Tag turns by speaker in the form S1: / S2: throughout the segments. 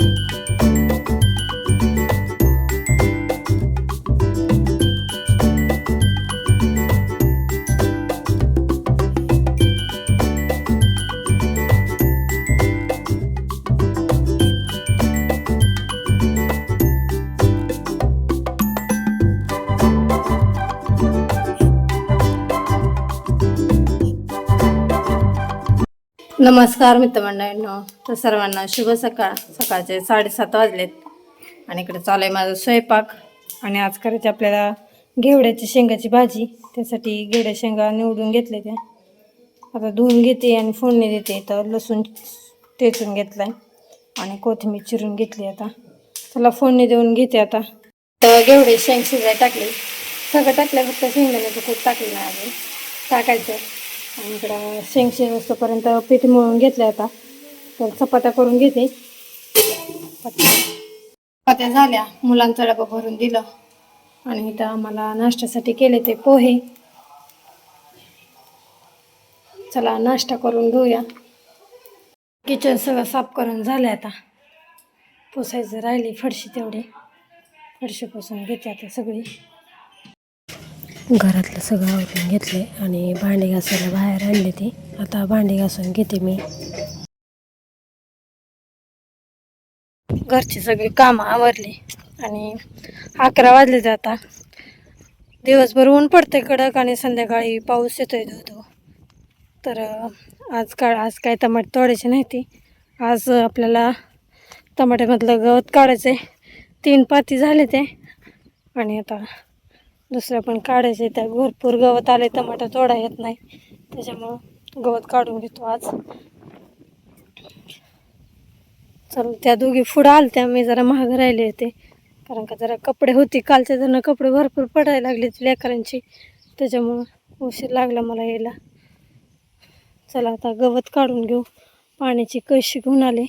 S1: you. नमस्कार मित्रमंडळींनो. तर सर्वांना शुभ सकाळ. सकाळचे साडेसात वाजलेत. आणि इकडे चालू आहे माझा स्वयंपाक. आणि आज करायची आपल्याला घेवड्याची शेंगाची भाजी. त्यासाठी घेवड्या शेंगा निवडून घेतले त्या. आता धुवून घेते आणि फोडणी देते. तर लसूण टेचून घेतलाय. आणि कोथिंबीर चिरून घेतली आता. त्याला फोडणी देऊन घेते आता. तर घेवडे शेंग शिजाय टाकले. सगळं टाकलं फक्त शेंगदाण्याचं खूप टाकलं नाही अजून टाकायचं. आणि इकडं शेंग शिजोपर्यंत पीठ मळून घेतलं आता. तर चपात्या करून घेते. चपात्या झाल्या. मुलांचा डबा भरून दिलं. आणि इथं आम्हाला नाश्त्यासाठी केले ते पोहे. चला नाश्ता करून घेऊया. किचन सगळं साफ करून झालं आता. पुसायचं राहिली फडशी तेवढी. फडशी पुसून घेते आता सगळी. घरातलं सगळं आवरून घेतले आणि भांडी घासायला बाहेर आणले ते. आता भांडी घासून घेते मी. घरची सगळी कामं आवरली आणि अकरा वाजले ते आता. दिवसभर ऊन पडते कडक आणि संध्याकाळी पाऊस येतोय धोतो तर आज का आज काय टमाटे तोडायचे नाही ती. आज आपल्याला टमाट्यामधलं गवत काढायचं आहे तीन पाती झाले ते. आणि आता दुसरं पण काढायचं त्या भरपूर गवत आले टमाटर तोडा येत नाही. त्याच्यामुळं गवत काढून घेतो आज. चल त्या दोघी पुढं आलत्या. मी जरा महाग राहिले होते. कारण का जरा कपडे होते. कालच्या जण कपडे भरपूर पडायला लागले लेकरांची. त्याच्यामुळं उशीर लागला मला यायला. चला आता गवत काढून घेऊ. पाण्याची कशी घेऊन आले.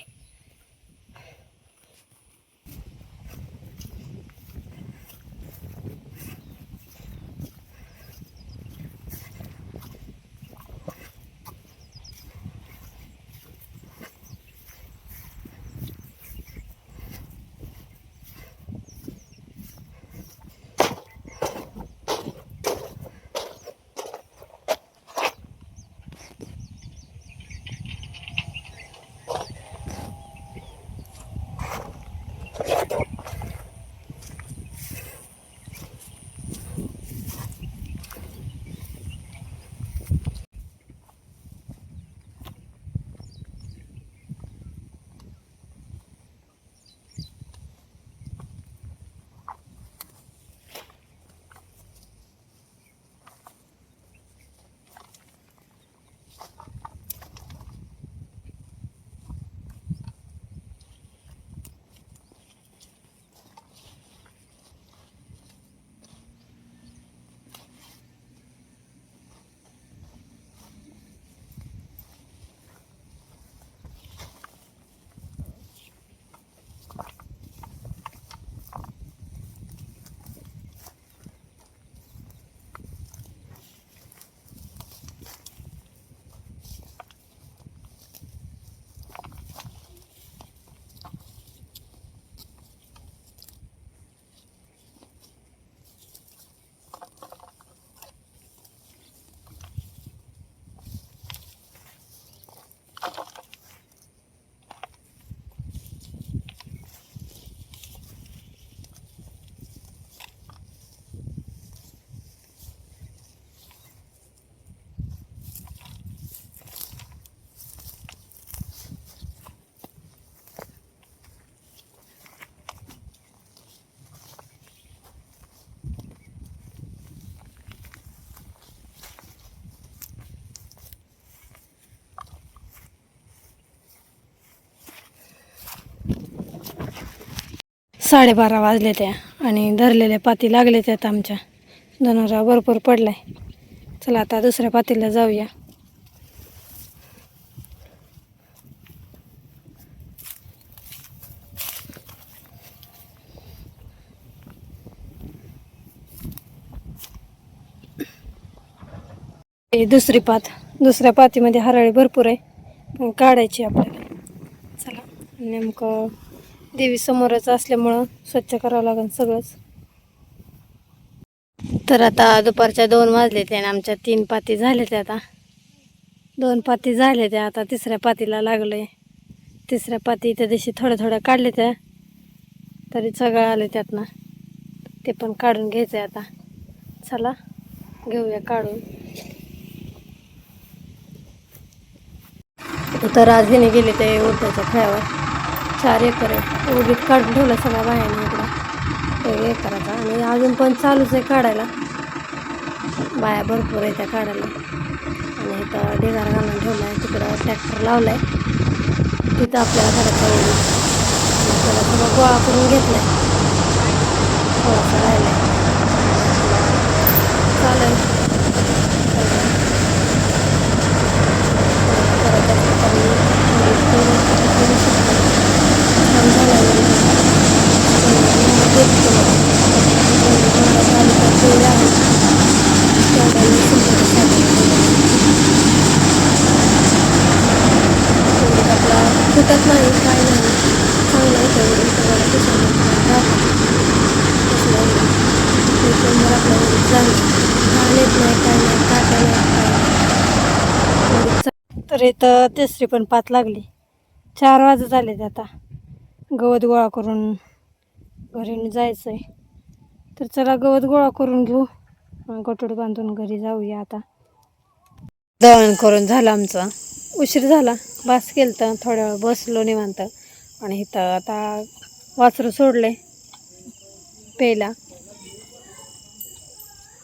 S1: साडेबारा वाजले त्या आणि धरलेल्या पाती लागले त्यात आमच्या. जनावरा भरपूर पडलाय. चला आता दुसऱ्या पातीला जाऊया. दुसरी पात. दुसऱ्या पातीमध्ये हराळी भरपूर आहे. पण काढायची आपल्याला. चला नेमकं देवी समोरच असल्यामुळं स्वच्छ करावं लागेल सगळंच. तर आता दुपारच्या दोन वाजले ते आणि आमच्या तीन पाती झाले ते आता. दोन पाती झाले त्या आता तिसऱ्या पातीला लागले तिसऱ्या पाती त्या दिवशी थोड्या थोड्या काढले त्या तरी सगळं आले त्यातनं. ते पण काढून घ्यायचं आता. चला घेऊया काढून. तर आज हिने गेले ते उडत्याच्या खेळावर चार एकर आहे. उडीत काढून ठेवलं सगळ्या बायाने इकडं. एक एकराचा. आणि अजून पण चालूच आहे काढायला. बाया भरपूर आहे त्या काढायला. आणि इथं ढिगार घालून ठेवला आहे तिकडं ट्रॅक्टर लावला आहे तिथं आपल्याला घराचा त्याला सगळं गोळा करून घेतला आहे थोडासा राहिला आहे चालेल फुटत नाही काय नाही चांगलं आहे तेवढं तुम्हाला नाही काय नाही काटा नाही काय तर तिसरी पण पात लागली. चार वाजत झाले आता. गवत गोळा करून घरी जायचं आहे तर चला गवत गोळा करून घेऊ. गोटोड बांधून घरी जाऊया आता. दळण करून झालं आमचं. उशीर झाला. बास केलं तर थोड्या वेळ बसलो निवांत. आणि इथं आता वासरू सोडले. प्यायला.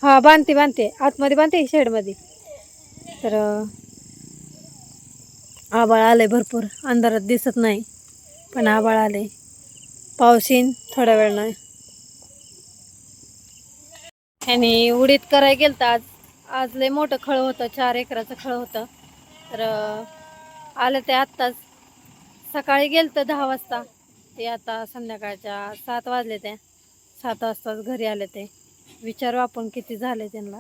S1: हा बांधते बांधते. आतमध्ये बांधते शेडमध्ये तर आभाळ आलं आहे भरपूर. अंधारात दिसत नाही पण आबाळ आले पाऊस येईन थोड्या वेळ नाही आणि उडीत करायला गेलं तर आज. आज लय मोठं खळ होतं चार एकराचं खळ होतं. तर आलं ते आत्ताच. सकाळी गेलं तर दहा वाजता. ते आता संध्याकाळच्या सात वाजले ते सात वाजताच घरी आले ते. विचारू आपण किती झाले त्यांना.